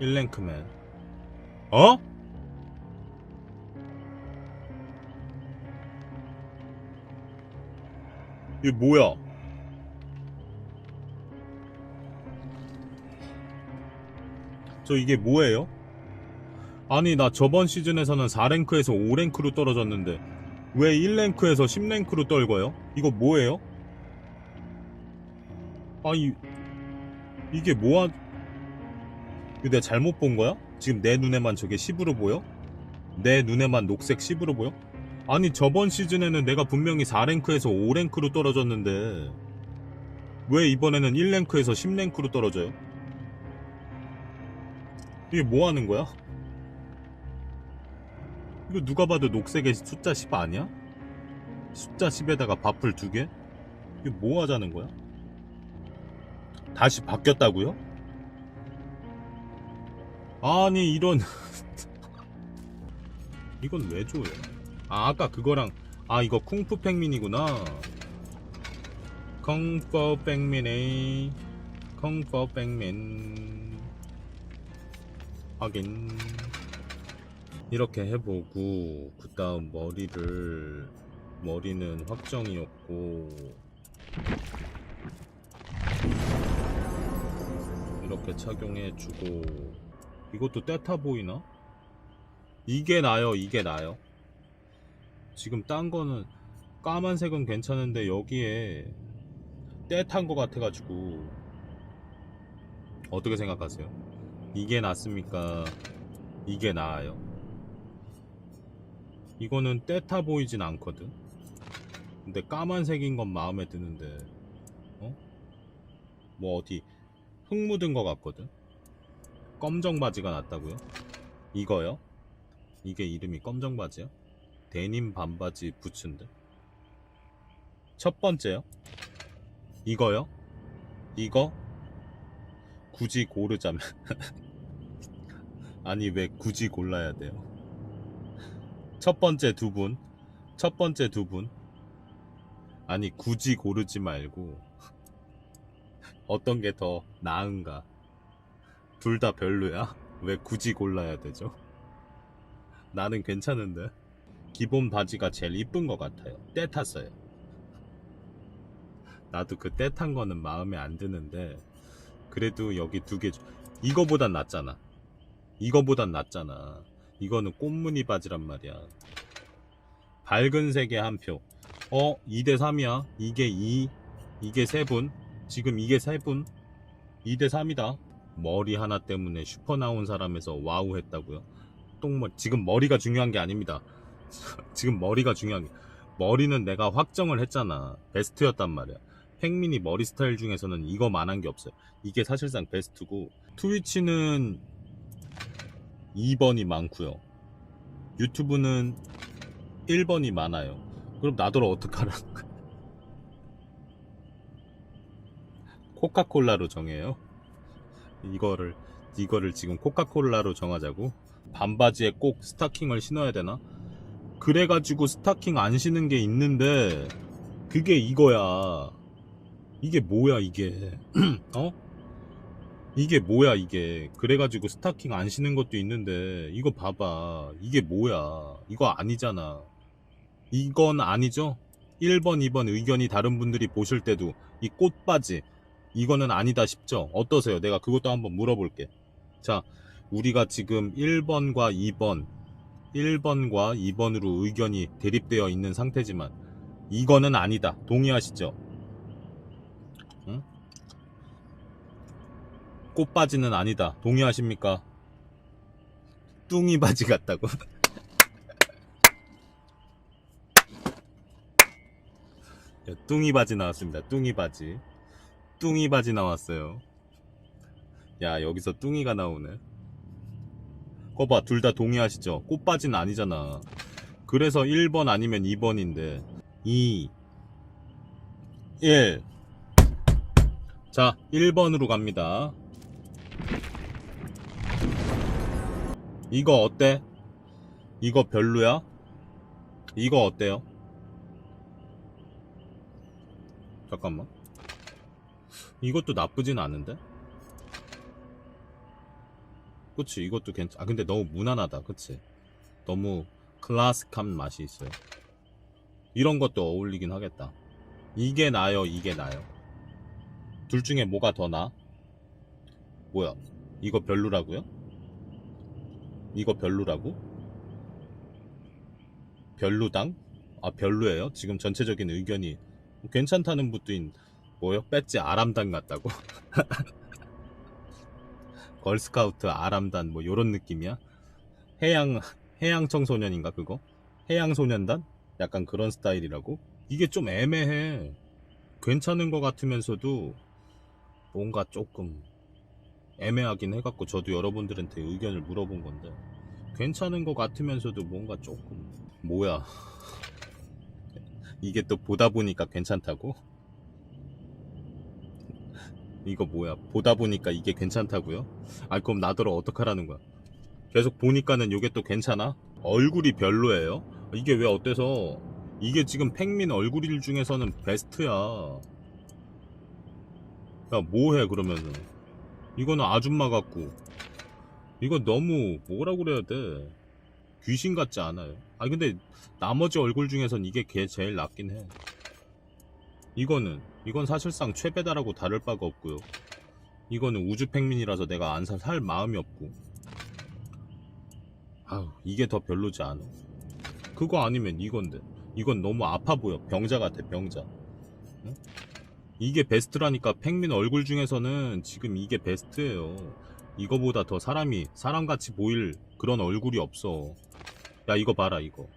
1랭크맨 어? 이게 뭐야? 저 이게 뭐예요? 아니 나 저번 시즌에서는 4랭크에서 5랭크로 떨어졌는데 왜 1랭크에서 10랭크로 떨궈요? 이거 뭐예요? 아니 이게 뭐야? 이거 내가 잘못 본 거야? 지금 내 눈에만 저게 10으로 보여? 내 눈에만 녹색 10으로 보여? 아니 저번 시즌에는 내가 분명히 4랭크에서 5랭크로 떨어졌는데 왜 이번에는 1랭크에서 10랭크로 떨어져요? 이게 뭐 하는 거야? 이거 누가 봐도 녹색의 숫자 10 아니야? 숫자 10에다가 바풀 두 개? 이게 뭐 하자는 거야? 다시 바뀌었다고요? 아니 이런. 이건 왜 줘요? 아 아까 그거랑 아 이거 쿵푸 팽민이구나. 쿵푸 팽민이 쿵푸 팽민. 확인. 이렇게 해보고 그 다음 머리를 머리는 확정이었고. 이렇게 착용해주고 이것도 떼타 보이나? 이게 나요 이게 나요 지금 딴 거는 까만색은 괜찮은데 여기에 떼탄 거 같아가지고 어떻게 생각하세요? 이게 낫습니까? 이게 나아요? 이거는 떼타 보이진 않거든 근데 까만색인 건 마음에 드는데 어? 뭐 어디 흙 묻은 거 같거든 검정 바지가 낫다고요? 이거요? 이게 이름이 검정 바지야? 데님 반바지 부츠인데 첫 번째요? 이거요? 이거? 굳이 고르자면 아니 왜 굳이 골라야 돼요? 첫 번째 두 분, 첫 번째 두 분. 아니 굳이 고르지 말고 어떤 게 더 나은가? 둘 다 별로야? 왜 굳이 골라야 되죠? 나는 괜찮은데 기본 바지가 제일 이쁜 것 같아요. 때 탔어요. 나도 그 때 탄 거는 마음에 안 드는데 그래도 여기 두 개 이거보단 낫잖아. 이거보단 낫잖아. 이거는 꽃무늬 바지란 말이야. 밝은 색의 한 표. 어, 2대 3이야. 이게 2, 이게 3분. 지금 이게 3분. 2대 3이다. 머리 하나 때문에 슈퍼 나온 사람에서 와우 했다고요. 똥머리. 지금 머리가 중요한 게 아닙니다. 지금 머리가 중요한 게. 머리는 내가 확정을 했잖아. 베스트였단 말이야. 팽민이 머리 스타일 중에서는 이거만한 게 없어요. 이게 사실상 베스트고 트위치는 2번이 많고요. 유튜브는 1번이 많아요. 그럼 나더러 어떡하라? 코카콜라로 정해요. 이거를 이거를 지금 코카콜라로 정하자고? 반바지에 꼭 스타킹을 신어야 되나? 그래가지고 스타킹 안 신은 게 있는데 그게 이거야. 이게 뭐야 이게? 어? 이게 뭐야 이게 그래가지고 스타킹 안 신는 것도 있는데 이거 봐봐 이게 뭐야 이거 아니잖아 이건 아니죠 1번 2번 의견이 다른 분들이 보실 때도 이 꽃바지 이거는 아니다 싶죠 어떠세요 내가 그것도 한번 물어볼게 자 우리가 지금 1번과 2번 1번과 2번으로 의견이 대립되어 있는 상태지만 이거는 아니다 동의하시죠 꽃바지는 아니다. 동의하십니까? 뚱이 바지 같다고. 야, 뚱이 바지 나왔습니다. 뚱이 바지. 뚱이 바지 나왔어요. 야, 여기서 뚱이가 나오네. 거봐, 둘 다 동의하시죠? 꽃바지는 아니잖아. 그래서 1번 아니면 2번인데. 2, 1. 자, 1번으로 갑니다. 이거 어때? 이거 별로야? 이거 어때요? 잠깐만. 이것도 나쁘진 않은데? 그치 이것도 괜찮 아 근데 너무 무난하다 그치 너무 클래식한 맛이 있어요 이런 것도 어울리긴 하겠다 이게 나요 이게 나요 둘 중에 뭐가 더 나? 뭐야 이거 별로라고요? 이거 별로라고? 별로당? 아 별로예요? 지금 전체적인 의견이 괜찮다는 분도 뭐요? 배지 아람단 같다고? 걸스카우트 아람단 뭐 요런 느낌이야? 해양 해양 청소년인가 그거? 해양 소년단? 약간 그런 스타일이라고? 이게 좀 애매해. 괜찮은 것 같으면서도 뭔가 조금 애매하긴 해갖고 저도 여러분들한테 의견을 물어본 건데 괜찮은 것 같으면서도 뭔가 조금 뭐야 이게 또 보다 보니까 괜찮다고? 이거 뭐야? 보다 보니까 이게 괜찮다고요? 아 그럼 나더러 어떡하라는 거야? 계속 보니까는 이게 또 괜찮아? 얼굴이 별로예요? 이게 왜 어때서? 이게 지금 팽민 얼굴일 중에서는 베스트야. 야 뭐해 그러면은 이거는 아줌마 같고. 이거 너무 뭐라 그래야 돼? 귀신 같지 않아요? 아 근데 나머지 얼굴 중에선 이게 걔 제일 낫긴 해 이거는 이건 사실상 최배다라고 다를 바가 없고요. 이거는 우주 팽민이라서 내가 안살 마음이 없고. 아우 이게 더 별로지 않아. 그거 아니면 이건데. 이건 너무 아파 보여. 병자 같아 병자. 응? 이게 베스트라니까 팽민 얼굴 중에서는 지금 이게 베스트예요. 이거보다 더 사람이 사람같이 보일 그런 얼굴이 없어. 야 이거 봐라 이거.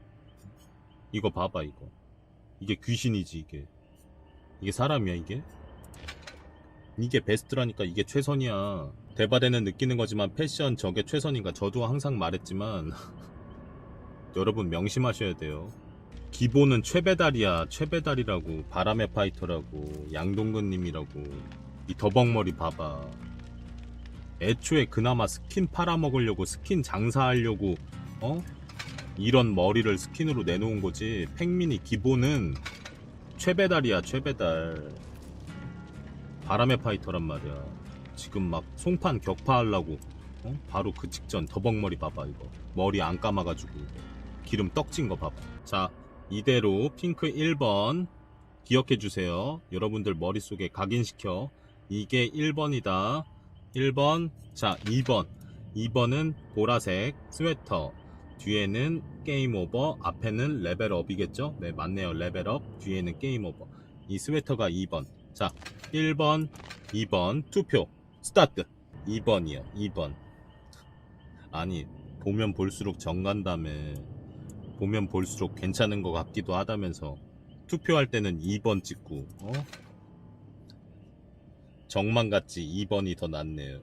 이거 봐봐 이거. 이게 귀신이지 이게 이게 사람이야 이게? 이게 베스트라니까 이게 최선이야. 대바대는 느끼는 거지만 패션 저게 최선인가? 저도 항상 말했지만 여러분 명심하셔야 돼요. 기본은 최배달이야 최배달이라고. 바람의 파이터라고 양동근님이라고. 이 더벅머리 봐봐. 애초에 그나마 스킨 팔아먹으려고 스킨 장사하려고 어? 이런 머리를 스킨으로 내놓은 거지. 팽민이 기본은 최배달이야 최배달. 바람의 파이터란 말이야. 지금 막 송판 격파하려고 어? 바로 그 직전 더벅머리 봐봐 이거. 머리 안 감아가지고. 기름 떡진 거 봐봐. 자 이대로 핑크 1번 기억해 주세요. 여러분들 머릿속에 각인시켜. 이게 1번이다. 1번 자 2번. 2번은 보라색 스웨터 뒤에는 게임 오버 앞에는 레벨업이겠죠? 네 맞네요. 레벨업 뒤에는 게임 오버. 이 스웨터가 2번. 자 1번 2번 투표. 스타트. 2번이요. 2번. 아니 보면 볼수록 정간다며. 보면 볼수록 괜찮은 것 같기도 하다면서. 투표할 때는 2번 찍고 어? 정만 같지 2번이 더 낫네요.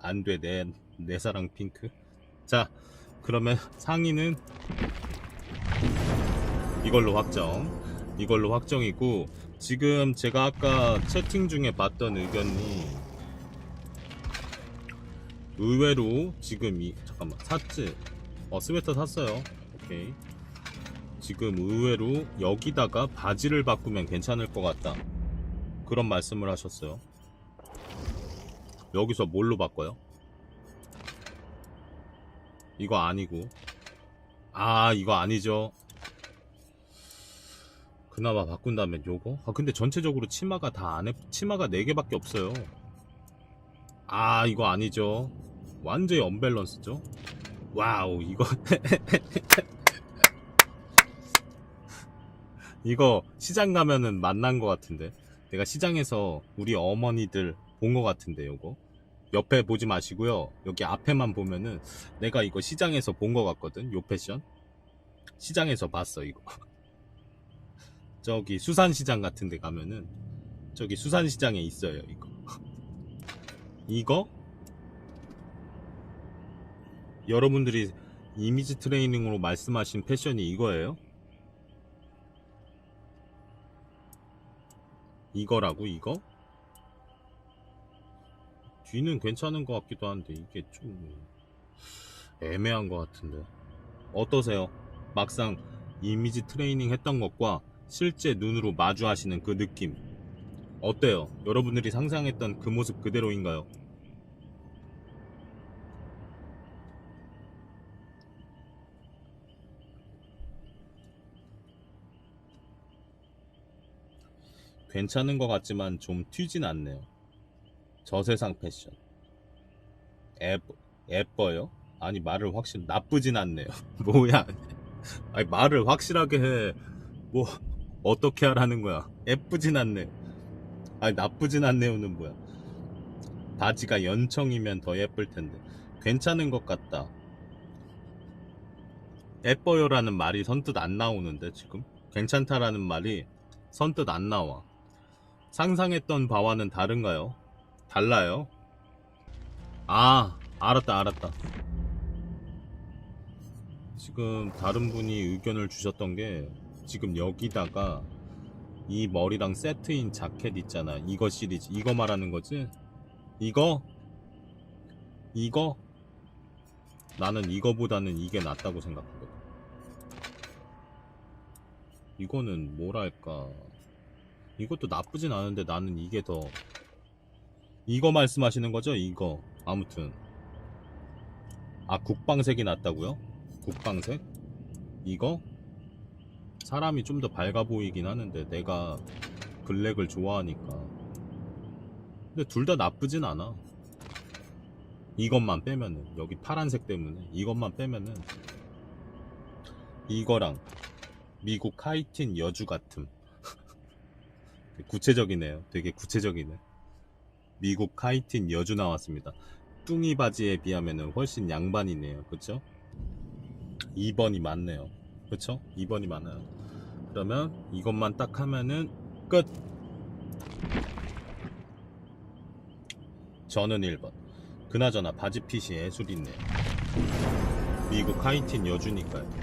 안 돼 내, 내 사랑 핑크. 자 그러면 상의는 이걸로 확정. 이걸로 확정이고 지금 제가 아까 채팅 중에 봤던 의견이 의외로 지금 이 잠깐만 샀지? 어 스웨터 샀어요. 오케이. 지금 의외로 여기다가 바지를 바꾸면 괜찮을 것 같다. 그런 말씀을 하셨어요. 여기서 뭘로 바꿔요? 이거 아니고. 아 이거 아니죠. 그나마 바꾼다면 요거? 아 근데 전체적으로 치마가 다 안에 치마가 4개밖에 없어요. 아 이거 아니죠. 완전히 언밸런스죠. 와우 이거. 이거 시장 가면은 만난 것 같은데. 내가 시장에서 우리 어머니들 본 것 같은데 요거 옆에 보지 마시고요. 여기 앞에만 보면은 내가 이거 시장에서 본 것 같거든 요 패션. 시장에서 봤어 이거. 저기 수산시장 같은 데 가면은 저기 수산시장에 있어요 이거. 이거? 여러분들이 이미지 트레이닝으로 말씀하신 패션이 이거예요? 이거라고 이거? 뒤는 괜찮은 것 같기도 한데 이게 좀 애매한 것 같은데 어떠세요? 막상 이미지 트레이닝 했던 것과 실제 눈으로 마주하시는 그 느낌 어때요? 여러분들이 상상했던 그 모습 그대로인가요? 괜찮은 것 같지만 좀 튀진 않네요. 저세상 패션. 예, 예뻐요? 아니 말을 확실 나쁘진 않네요. 뭐야? 아니 말을 확실하게 해. 뭐 어떻게 하라는 거야? 예쁘진 않네. 아니 나쁘진 않네요는 뭐야? 바지가 연청이면 더 예쁠 텐데. 괜찮은 것 같다. 예뻐요라는 말이 선뜻 안 나오는데 지금 괜찮다라는 말이 선뜻 안 나와. 상상했던 바와는 다른가요? 달라요? 아, 알았다, 알았다. 지금 다른 분이 의견을 주셨던 게 지금 여기다가 이 머리랑 세트인 자켓 있잖아. 이거 시리즈. 이거 말하는 거지? 이거? 이거? 나는 이거보다는 이게 낫다고 생각하거든. 이거는 뭐랄까. 이것도 나쁘진 않은데 나는 이게 더. 이거 말씀하시는 거죠? 이거. 아무튼. 아, 국방색이 낫다고요? 국방색? 이거? 사람이 좀 더 밝아 보이긴 하는데 내가 블랙을 좋아하니까. 근데 둘 다 나쁘진 않아. 이것만 빼면은 여기 파란색 때문에 이것만 빼면은 이거랑 미국 하이틴 여주 같음 구체적이네요 되게 구체적이네 미국 하이틴 여주 나왔습니다. 뚱이 바지에 비하면은 훨씬 양반이네요. 그쵸? 2번이 맞네요. 그쵸? 2번이 많아요. 그러면 이것만 딱 하면은 끝! 저는 1번. 그나저나 바지 핏이 예술이네요. 미국 하이틴 여주니까요.